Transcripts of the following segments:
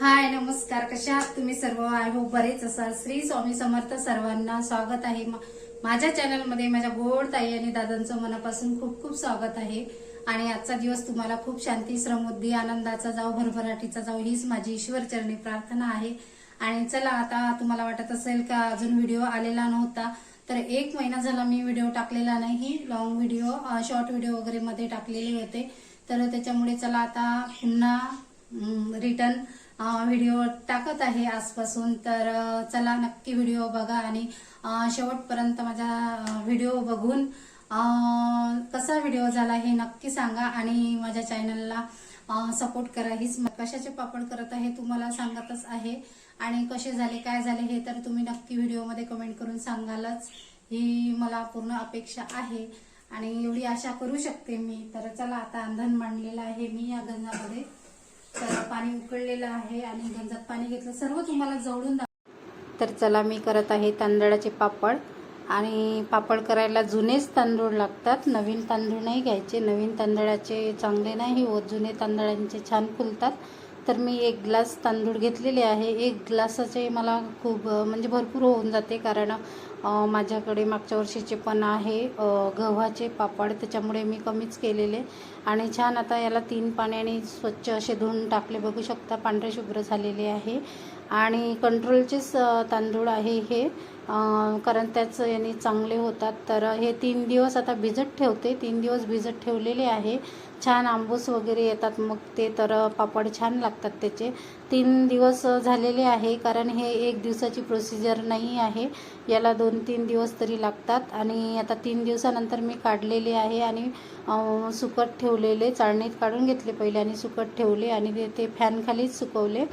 हाय नमस्कार. कशा आहात तुम्ही सर्व? आय होप बरेच असाल. श्री स्वामी समर्थ सर्वांना स्वागत आहे. माझ्या चॅनलमध्ये माझ्या गोड ताई आणि दादांचं मनापासून खूप खूप स्वागत आहे. आणि आजचा दिवस तुम्हाला खूप शांती श्रमबुद्धी आनंदाचा जाऊ भरभराटीचा जाऊ हीच माझी ईश्वर चरणी प्रार्थना आहे. आणि चला आता तुम्हाला वाटत असेल का अजून व्हिडिओ आलेला नव्हता तर एक महिना झाला मी व्हिडिओ टाकलेला नाही. लॉंग व्हिडिओ शॉर्ट व्हिडिओ वगैरे मध्ये टाकलेले होते. तर त्याच्यामुळे चला आता पुन्हा रिटर्न व्हिडिओ टाकत आहे आजपासून. तर चला नक्की व्हिडिओ बघा आणि शेवटपर्यंत माझा व्हिडिओ बघून कसा व्हिडिओ झाला हे नक्की सांगा आणि माझ्या चॅनलला सपोर्ट करा. हीच कशाचे पापड करत आहे तुम्हाला सांगतच आहे. आणि कसे झाले काय झाले हे तर तुम्ही नक्की व्हिडिओमध्ये कमेंट करून सांगालच. ही मला पूर्ण अपेक्षा आहे. आणि एवढी आशा करू शकते मी. तर चला आता अंधन मांडलेलं आहे मी या गंजामध्ये. तर पाणी उकळलेलं आहे आणि गंजात पाणी घेतलं. सर्व तुम्हाला जवळून तर चला मी करत आहे तांदळाचे पापड. आणि पापड करायला जुनेच तांदूळ लागतात. नवीन तांदूळ नाही घ्यायचे. नवीन तांदळाचे चांगले नाही होत. जुने तांदळांचे छान फुलतात. तर मी एक ग्लास तांदूळ घेतलेले आहे. एक ग्लासाचे मला खूप म्हणजे भरपूर होऊन जाते कारण माझ्याकडे मागच्या वर्षीचे पण आहे गव्हाचे पापड. त्याच्यामुळे मी कमीच केलेले. आणि छान आता याला तीन पाण्याने स्वच्छ असे धुवून टाकले. बघू शकता पांढरे शुभ्र झालेले आहे. आणि कंट्रोलचेच तांदूळ आहे हे. कारण त्याचं याने चांगले होतात. तर हे तीन दिवस आता भिजत ठेवते. तीन दिवस भिजत ठेवलेले आहे. छान आंबूस वगैरे येतात. मग ते तर पापड छान लागतात त्याचे. तीन दिवस झालेले आहे. कारण हे एक दिवसाची प्रोसिजर नाही आहे. याला दोन तीन दिवस तरी लागतात. आणि आता तीन दिवसानंतर मी काढलेले आहे आणि सुकत ठेवलेले. चाळणीत काढून घेतले पहिले आणि सुकत ठेवले आणि ते- ते फॅनखालीच सुकवले.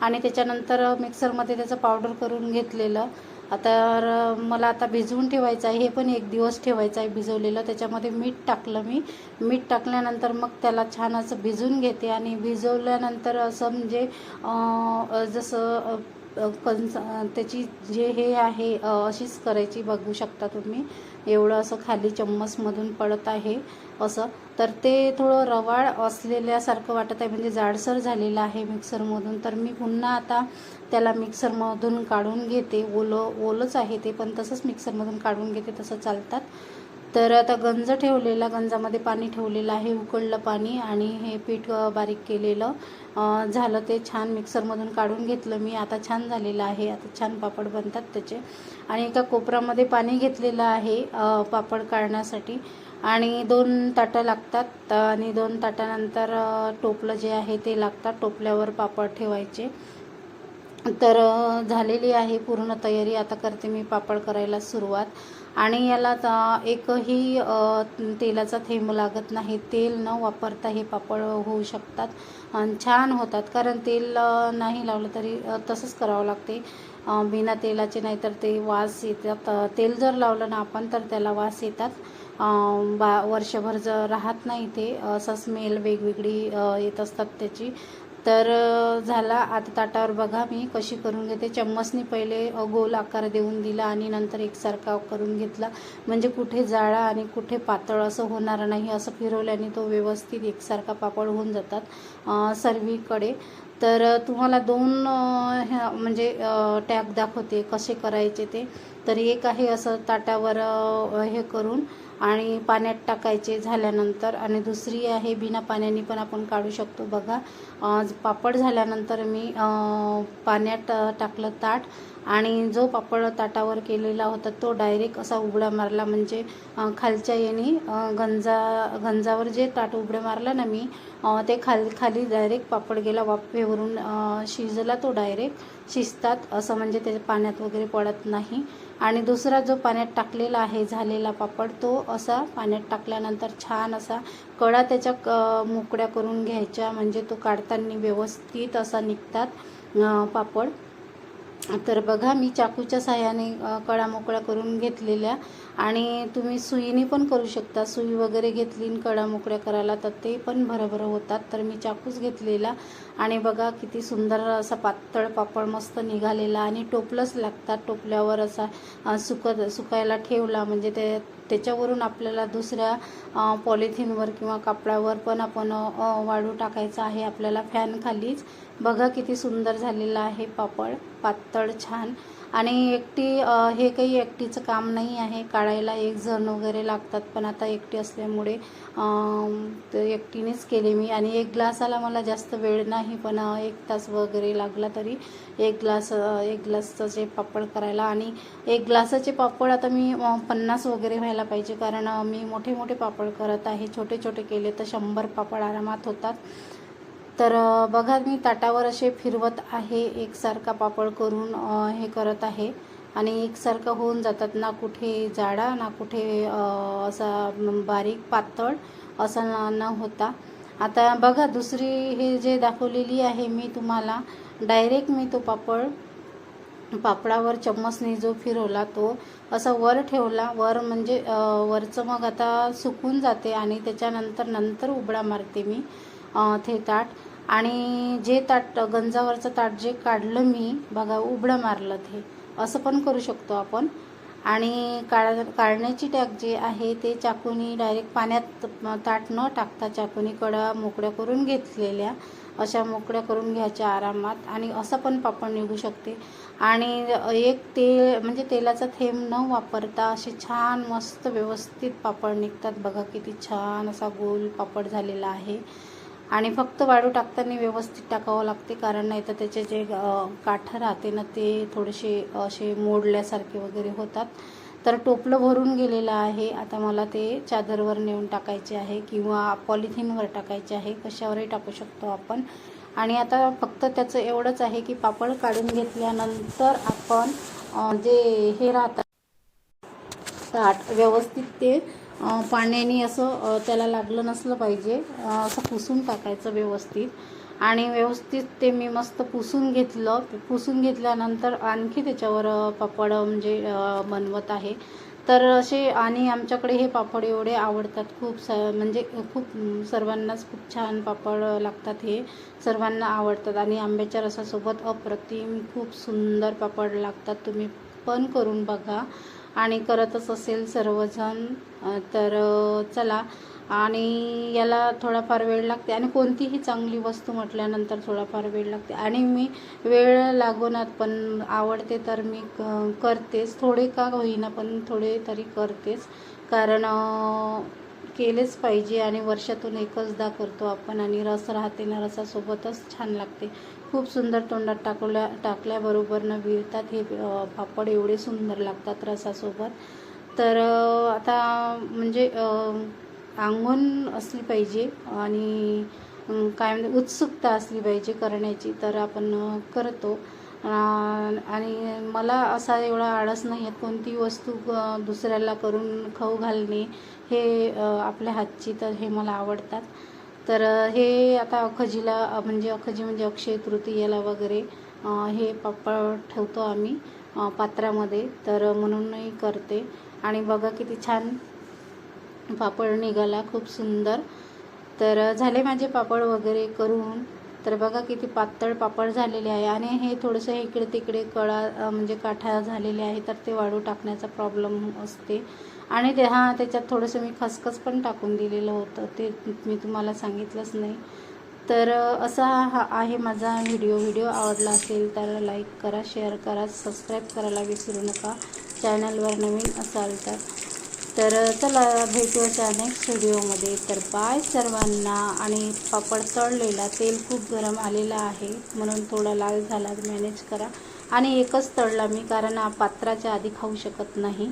आणि त्याच्यानंतर मिक्सरमध्ये त्याचं पावडर करून घेतलेलं. आता मला आता भिजवून ठेवायचं आहे हे पण एक दिवस ठेवायचं आहे भिजवलेलं. त्याच्यामध्ये मीठ टाकलं मी. मीठ टाकल्यानंतर मग त्याला छान असं भिजवून घेते आणि भिजवल्यानंतर असं म्हणजे जसं कंस त्याची जे हे आहे अशीच करायची बघू शकता तुम्ही. एवढं असं खाली चम्मचमधून पडत आहे असं. तर ते थोडं रवाळ असलेल्यासारखं वाटत आहे म्हणजे जाडसर झालेलं आहे मिक्सरमधून. तर मी पुन्हा आता त्याला मिक्सरमधून काढून घेते. ओलं ओलंच आहे ते पण तसंच मिक्सरमधून काढून घेते तसं चालतात. तर आता गंज ठेवलेला गंजामध्ये पाणी ठेवलेलं आहे उकळलं पाणी आणि हे पीठ बारीक केलेलं. झालं ते छान मिक्सरमधून काढून घेतलं मी. आता छान झालेलं आहे. आता छान पापड बनतात त्याचे. आणि एका कोपऱ्यामध्ये पाणी घेतलेलं आहे पापड काढण्यासाठी. आणि दोन ताटं लागतात. आणि दोन ताटानंतर टोपलं जे आहे ते लागतात. टोपल्यावर पापड ठेवायचे. तर झालेली आहे पूर्ण तयारी. आता करते मी पापड करायला सुरुवात. आणि याला तर एकही तेलाचा थेंब लागत नाही. तेल न वापरता हे पापड होऊ शकतात आणि छान होतात. कारण तेल नाही लावलं तरी तसंच करावं लागते. बिना तेलाचे नाही तर ते वास येतात. तेल जर लावलं ना आपण तर त्याला वास येतात. बा वर्षभर जर राहत नाही ते असा स्मेल वेगवेगळी येत असतात त्याची. तर झाला. आता ताटावर बघा मी कशी करून घेते. चम्मचनी पहिले गोल आकार देऊन दिला आणि नंतर एकसारखा करून घेतला. म्हणजे कुठे जाळा आणि कुठे पातळ असं होणार नाही असं फिरवल्याने तो व्यवस्थित एकसारखा पापड होऊन जातात सर्वीकडे. तर तुम्हाला दोन ह्या म्हणजे टॅग दाखवते कसे करायचे ते. तर एक आहे असं ताटावर हे करून आणि पाण्यात टाकायचे झाल्यानंतर आणि दुसरी आहे बिना पाण्याने पण आपण काढू शकतो. बघा पापड झाल्यानंतर मी पाण्यात टाकलं ताट. आणि जो पापड ताटावर केलेला होता तो डायरेक्ट असा उबडा मारला. म्हणजे खालच्या याने गंजा गंजावर जे ताट उबड्या मारलं ना मी ते खाल खाली डायरेक्ट पापड गेला वाफेवरून शिजला तो डायरेक्ट शिजतात असं म्हणजे त्याच्या पाण्यात वगैरे पडत नाही. आणि दुसरा जो पाण्यात टाकलेला आहे झालेला पापड तो असा पाण्यात टाकल्यानंतर छान असा कडा त्याच्या क मोकळ्या करून घ्यायच्या. म्हणजे तो काढताना व्यवस्थित असा निघतात पापड. तर बघा मी चाकूच्या साह्याने कडा मोकळा करून घेतलेल्या आणि तुम्ही सुईने पण करू शकता. सुई वगैरे घेतली आणि कडा मोकळ्या करायला तर ते पण भरभर होतात. तर मी चाकूच घेतलेला आणि बघा किती सुंदर असा पातळ पापड मस्त निघालेला आणि टोपलंच लागतात. टोपल्यावर असा सुकत सुकायला ठेवला. म्हणजे ते त्याच्यावरून आपल्याला दुसऱ्या पॉलिथिनवर किंवा कापडावर पण आपण वाळू टाकायचा आहे आपल्याला फॅनखालीच बघा किती सुंदर झालेलं आहे पापड. पातळ छान. आणि एकटी हे काही एकटीचं काम नाही आहे. काढायला एक जण वगैरे लागतात पण आता एकटी असल्यामुळे ते एकटीनेच केले मी. आणि एक ग्लासाला मला जास्त वेळ नाही पण एक तास वगैरे लागला तरी एक ग्लास एक ग्लासचे पापड करायला. आणि एक ग्लासाचे पापड आता मी पन्नास वगैरे व्हायला पाहिजे. कारण मी मोठे मोठे पापड करत आहे. छोटे छोटे केले तर शंभर पापड आरामात होतात. तर बघा मी ताटावर असे फिरवत आहे. एकसारखा पापड करून हे करत आहे. आणि एकसारखं होऊन जातात. ना कुठे जाडा ना कुठे असा बारीक पातळ असा न न होता. आता बघा दुसरी हे जे दाखवलेली आहे मी तुम्हाला. डायरेक्ट मी तो पापड पापडावर चम्मचने जो फिरवला तो असा वर ठेवला. वर म्हणजे वरचं मग आता सुकून जाते आणि त्याच्यानंतर नंतर उबडा मारते मी ते ताट आणि जे ताट गंजावरचं ताट जे काढलं मी बघा उबडं मारलं ते. असं पण करू शकतो आपण. आणि काढ काढण्याची टॅक जे आहे ते चाकूनी डायरेक्ट पाण्यात ताट न टाकता चाकूनी कडा मोकळ्या करून घेतलेल्या अशा मोकळ्या करून घ्यायच्या आरामात. आणि असं पण पापड निघू शकते. आणि एक तेल म्हणजे तेलाचा थेंब न वापरता असे छान मस्त व्यवस्थित पापड निघतात. बघा किती छान असा गोल पापड झालेला आहे. आणि फक्त वाळू टाकताना व्यवस्थित टाकावं लागते कारण नाही तर त्याचे जे काठं राहते ना ते थोडेसे असे मोडल्यासारखे वगैरे होतात. तर टोपलं भरून गेलेलं आहे. आता मला ते चादरवर नेऊन टाकायचे आहे किंवा पॉलिथिनवर टाकायचे आहे. कशावरही टाकू शकतो आपण. आणि आता फक्त त्याचं एवढंच आहे की पापड काढून घेतल्यानंतर आपण जे हे राहतात ताट व्यवस्थित ते पाण्याने असं त्याला लागलं नसलं पाहिजे. असं पुसून टाकायचं व्यवस्थित. आणि व्यवस्थित ते मी मस्त पुसून घेतलं. पुसून घेतल्यानंतर आणखी त्याच्यावर पापड म्हणजे बनवत आहे. तर असे आणि आमच्याकडे हे पापड एवढे आवडतात. खूप स म्हणजे खूप सर्वांनाच खूप छान पापड लागतात हे. सर्वांना आवडतात. आणि आंब्याच्या रसासोबत अप्रतिम खूप सुंदर पापड लागतात. तुम्ही पण करून बघा. आणि करतच असेल सर्वजण तर चला. आणि याला थोडाफार वेळ लागते. आणि कोणतीही चांगली वस्तू म्हटल्यानंतर थोडाफार वेळ लागते. आणि मी वेळ लागोनात पण आवडते तर मी क- करतेच. थोडे का होईना पण थोडे तरी करतेच. कारण केलेच पाहिजे आणि वर्षातून एकचदा करतो आपण आणि रस राहते ना रसासोबतच छान लागते. खूप सुंदर तोंडात टाकल्या टाकल्याबरोबर न विरतात हे पापड एवढे सुंदर लागतात रसासोबत. तर आता म्हणजे अ, अंगण असली पाहिजे आणि काय म्हणते उत्सुकता असली पाहिजे करण्याची तर आपण करतो. आणि मला असा एवढा आळस नाही आहे कोणती वस्तू दुसऱ्याला करून खाऊ घालणे हे आपल्या हातची तर हे मला आवडतात. तर हे आता अखजीला म्हणजे अखजी म्हणजे अक्षय तृतीयेला वगैरे हे पापड ठेवतो आम्ही पात्रामध्ये. तर म्हणूनही करते. आणि बघा किती छान पापड निघाला खूप सुंदर. तर झाले माझे पापड वगैरे करून. तर बघा किती पातळ पापड झालेले आहे. आणि हे थोडंसं इकडे तिकडे कळा म्हणजे काठा झालेले आहे. तर ते वाळू टाकण्याचा प्रॉब्लेम असते. आणि ते हां त्याच्यात थोडंसं मी खसखस पण टाकून दिलेलं होतं. ते मी तुम्हाला सांगितलंच नाही. तर असा हा आहे माझा व्हिडिओ व्हिडिओ आवडला असेल तर लाईक करा शेअर करा सबस्क्राईब करायला विसरू नका. चॅनलवर नवीन असाल तर. तर चला भेटूया नेक्स्ट व्हिडिओमध्ये तर बाय सर्वांना. आणि पापड तळलेला तेल खूप गरम आलेला आहे. म्हणून थोडा लाल झाला मॅनेज करा. आणि एकच तळला मी कारण पात्राच्या आधी खाऊ शकत नाही.